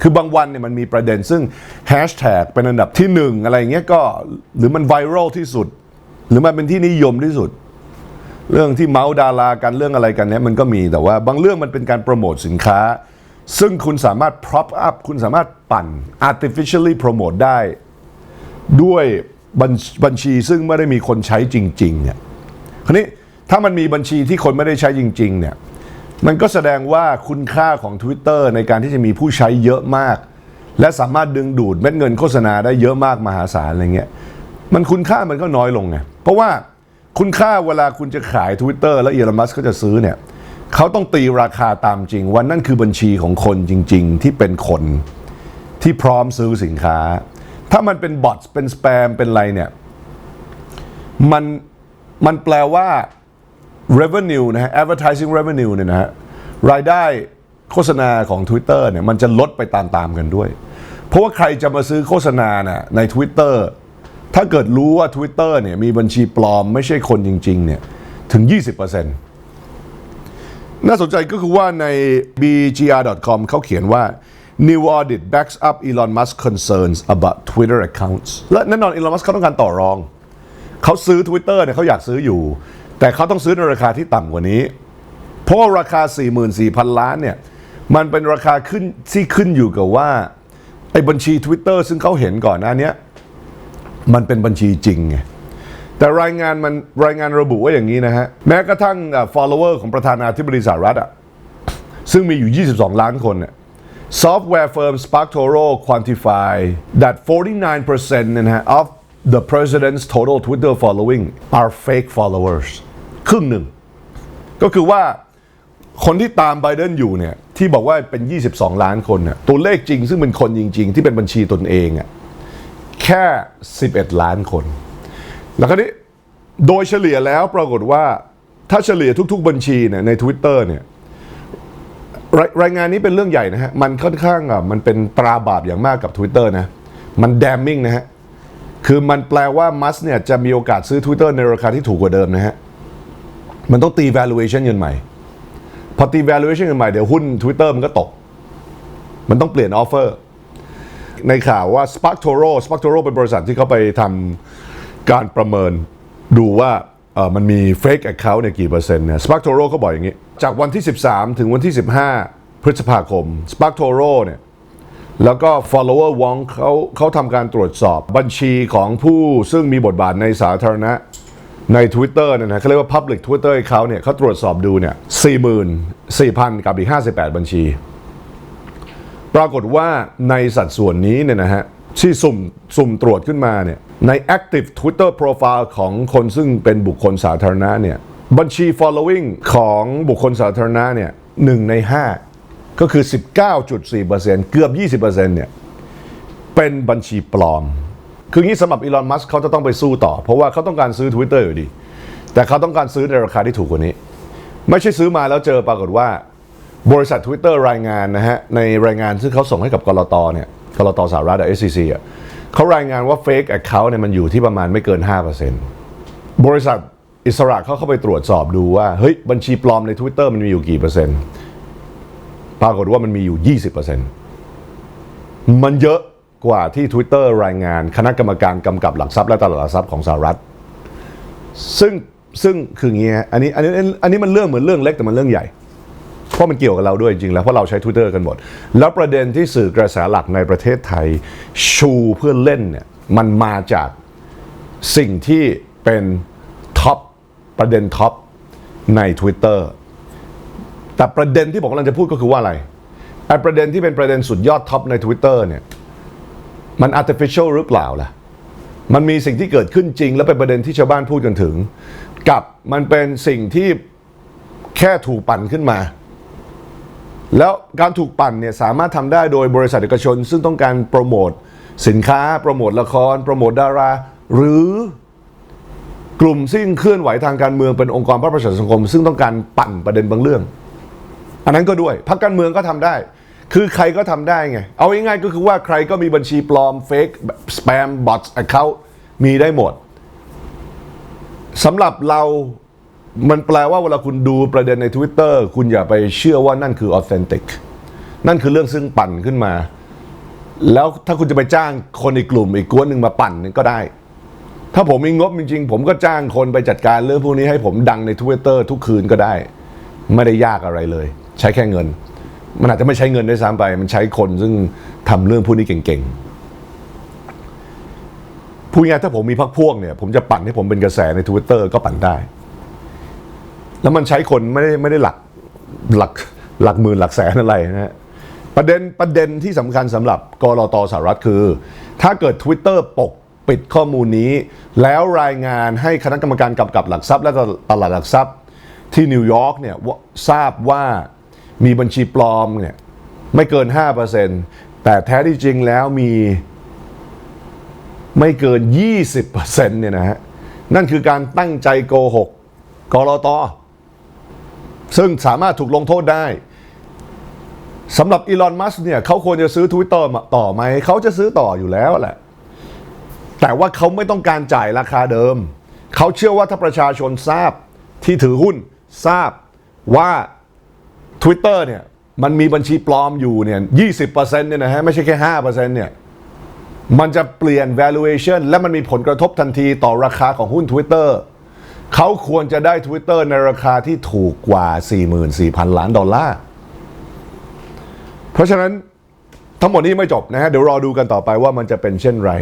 คือบางวันเนี่ยมันมีประเด็นซึ่งแฮชแท็กเป็นอันดับที่หนึ่งอะไรเงี้ยก็หรือมันไวรัลที่สุด หรือมันเป็นที่นิยมที่สุด เรื่องที่เมาส์ดารากันเรื่องอะไรกันเนี่ยมันก็มีแต่ว่าบางเรื่องมันเป็นการโปรโมทสินค้า ซึ่งคุณสามารถ prop up คุณสามารถปั่น artificially promote ได้ ด้วยบัญบัญชีซึ่งไม่ได้มีคนใช้จริงๆเนี่ยคราวนี้ถ้ามันมีบัญชีที่คนไม่ได้ใช้จริง ๆ เนี่ย มันก็แสดงว่าคุณค่าของ Twitter ในการที่จะมีผู้ใช้เยอะมาก และสามารถดึงดูดเม็ดเงินโฆษณาได้เยอะมากมหาศาลอะไรเงี้ยมันคุณค่ามันก็น้อยลงไงเพราะว่าคุณค่าเวลาคุณจะขาย Twitter แล้วอีลมัสก็จะซื้อเนี่ยเขาต้องตีราคาตามจริงว่านั่นคือบัญชีของคนจริง ๆ ที่เป็นคนที่พร้อมซื้อสินค้า ถ้ามันเป็นบอทเป็นสแปมเป็นอะไรเนี่ยมันมันแปลว่า revenue นะฮะ advertising revenue เนี่ยนะฮะรายได้โฆษณาของ Twitter เนี่ยมันจะลดไปตามๆกันด้วย เพราะว่าใครจะมาซื้อโฆษณาน่ะใน Twitter ถ้าเกิดรู้ว่า Twitter เนี่ยมีบัญชีปลอมไม่ใช่คนจริง ๆ เนี่ยถึง 20%น่าสนใจก็คือว่าใน bgr.com เขาเขียนว่า new audit backs up Elon Musk concerns about Twitter accounts และแน่นอน Elon Musk เขาต้องการต่อรอง เขาซื้อ Twitter เนี่ยเขาอยากซื้ออยู่ แต่เขาต้องซื้อในราคาที่ต่ำกว่านี้ เพราะราคา 44,000 ล้านเนี่ย มันเป็นราคาขึ้นที่ขึ้นอยู่กับว่าไอ้บัญชี Twitter ซึ่งเขาเห็นก่อนหน้านี้มันเป็นบัญชีจริงไงแต่รายงานมันรายงานระบุว่าอย่างนี้นะฮะ แม้กระทั่ง follower ของประธานาธิบดีสหรัฐอะซึ่งมีอยู่ 22 ล้านคนเนี่ย software firm SparkToro quantify that 49%นะฮะ of the president's total Twitter following are fake followers ครึ่งหนึ่ง ก็คือว่าคนที่ตามไบเดนอยู่เนี่ยที่บอกว่าเป็น 22 ล้านคนเนี่ยตัวเลขจริงซึ่งเป็นคนจริง ๆ ที่เป็นบัญชีตนเองอะแค่ 11 ล้านคน แล้วคราวนี้โดยเฉลี่ยแล้วปรากฏว่าถ้าเฉลี่ยทุก ๆ บัญชีเนี่ยใน Twitter เนี่ยรายรายงานนี้เป็นเรื่องใหญ่นะฮะ มันค่อนข้างอะมันเป็นตราบาปอย่างมากกับ Twitter นะ มัน damning นะฮะ คือมันแปลว่ามัสเนี่ยจะมีโอกาสซื้อ Twitter ในราคาที่ถูกกว่าเดิมนะฮะ มันต้องตี valuation เงินใหม่ พอตี valuation เงินใหม่เดี๋ยวหุ้น Twitter มันก็ตก มันต้องเปลี่ยนออฟเฟอร์ในข่าวว่า SparkToro SparkToro เป็นบริษัทที่เขาไปทำการประเมินดูว่าเออมันมี fake account เนี่ยกี่เปอร์เซ็นต์เนี่ย SparkToro ก็บอกอย่างนี้ จากวันที่ 13 ถึงวันที่ 15 พฤษภาคม SparkToro เนี่ยแล้วก็ follower Wong เขาเขาทำการตรวจสอบบัญชีของผู้ซึ่งมีบทบาทในสาธารณะ ใน Twitter เนี่ยนะเขาเรียกว่า Public Twitter account เนี่ยเขาตรวจสอบดูเนี่ย44,000 กับอีก 58 บัญชี ปรากฏว่าในสัดส่วนนี้เนี่ยนะฮะที่สุ่มสุ่มตรวจขึ้นมาเนี่ยใน active Twitter profile ของคนซึ่งเป็นบุคคลสาธารณะเนี่ยบัญชี following ของบุคคลสาธารณะเนี่ยหนึ่งใน 5 ก็คือ 19.4%เกือบ 20%เนี่ยเป็นบัญชีปลอม คืองี้สำหรับอีลอนมัสเขาจะต้องไปสู้ต่อ เพราะว่าเขาต้องการซื้อ Twitter อยู่ดี แต่เขาต้องการซื้อในราคาที่ถูกกว่านี้ ไม่ใช่ซื้อมาแล้วเจอปรากฏว่า บริษัท Twitter รายงานนะฮะในรายงานซึ่งเขาส่งให้กับกรตเนี่ยกรตสหรัฐอะ SEC อะเขารายงานว่า fake account เนี่ยมันอยู่ที่ประมาณไม่เกิน 5%บริษัทอิสระเขาเข้าไปตรวจสอบดูว่าเฮ้ยบัญชีปลอมใน Twitter มันมีอยู่กี่เปอร์เซ็นต์ปรากฏว่ามันมีอยู่ 20%มันเยอะ กว่าที่ Twitter รายงานคณะกรรมการกำกับหลักทรัพย์และตลาดหลักทรัพย์ของสหรัฐ ซึ่งซึ่งคืออย่างงี้ฮะอันนี้อันนี้อันนี้มันเรื่องเหมือนเรื่องเล็กแต่มันเรื่องใหญ่ เพราะมันเกี่ยวกับเราด้วยจริงๆแล้ว เพราะเราใช้ Twitter กันหมด แล้วประเด็นที่สื่อกระแสหลักในประเทศไทย ชูเพื่อเล่นเนี่ยมันมาจากสิ่งที่เป็นท็อปประเด็นท็อปใน Twitter แต่ประเด็นที่ผมกำลังจะพูดก็คือว่าอะไรไอ้ประเด็นที่เป็นประเด็นสุดยอดท็อปใน Twitter เนี่ย มัน artificial หรือเปล่าล่ะ มันมีสิ่งที่เกิดขึ้นจริง และเป็นประเด็นที่ชาวบ้านพูดกันถึง กับมันเป็นสิ่งที่แค่ถูกปั่นขึ้นมา แล้วการถูกปั่นเนี่ยสามารถทำได้โดยบริษัทเอกชน ซึ่งต้องการโปรโมทสินค้า โปรโมทละคร โปรโมทดารา หรือกลุ่มซึ่งเคลื่อนไหวทางการเมืองเป็นองค์กรภาคประชาสังคม ซึ่งต้องการปั่นประเด็นบางเรื่อง อันนั้นก็ด้วยพรรคการเมืองก็ทำได้ คือใครก็ทำได้ไง เอาง่ายๆก็คือว่าใครก็มีบัญชีปลอมเฟกสแปมบอทแอคเคาท์มีได้หมดสำหรับเรา มันแปลว่าเวลาคุณดูประเด็นใน Twitter คุณอย่าไปเชื่อว่านั่นคือออเ e นติกนั่นคือเรื่องซึ่งปั่นขึ้นมา แล้วถ้าคุณจะไปจ้างคนอีกกลุ่มอีกกวนหนึ่งมาปั่นก็ได้ ถ้าผมมีงบจริงๆ ผมก็จ้างคนไปจัดการเรื่องพวกนี้ให้ผมดังใน Twitter ทุกคืนก็ได้ ไม่ได้ยากอะไรเลย ใช้แค่เงิน มันอาจจะไม่ใช้เงินด้วยซ้ำไป มันใช้คนซึ่งทำเรื่องพวกนี้เก่งๆพูดง่ายถ้าผมมีพักพวกเนี่ย ผมจะปั่นให้ผมเป็นกระแสใน Twitter ก็ปั่นได้ แล้วมันใช้คนไม่ได้ไม่ได้หลักหลักหลักหมื่นหลักแสนอะไรนะฮะประเด็นประเด็นที่สำคัญสำหรับกรอตสหรัฐคือ ถ้าเกิด Twitter ปกปิดข้อมูลนี้ แล้วรายงานให้คณะกรรมการกำกับหลักทรัพย์ และตลาดหลักทรัพย์ที่นิวยอร์กเนี่ยว่าทราบว่า มีบัญชีปลอมเนี่ยไม่เกิน 5%แต่แท้ที่จริงแล้วมีไม่เกิน 20%เนี่ยนะฮะนั่นคือการตั้งใจโกหกกรตซึ่งสามารถถูกลงโทษได้สำหรับอีลอน มัสเนี่ยเขาควรจะซื้อ Twitter ต่อไหม เขาจะซื้อต่ออยู่แล้วแหละ แต่ว่าเขาไม่ต้องการจ่ายราคาเดิม เขาเชื่อว่าถ้าประชาชนทราบที่ถือหุ้นทราบว่า Twitter เนี่ยมันมีบัญชีปลอมอยู่เนี่ย20%เนี่ยนะฮะไม่ใช่แค่5%เนี่ยมันจะเปลี่ยน valuation และมันมีผลกระทบทันทีต่อราคาของหุ้น Twitter เขาควรจะได้ Twitter ในราคาที่ถูกกว่า 44,000 ล้านดอลลาร์ เพราะฉะนั้นทั้งหมดนี้ไม่จบนะฮะ เดี๋ยวรอดูกันต่อไปว่ามันจะเป็นเช่นไร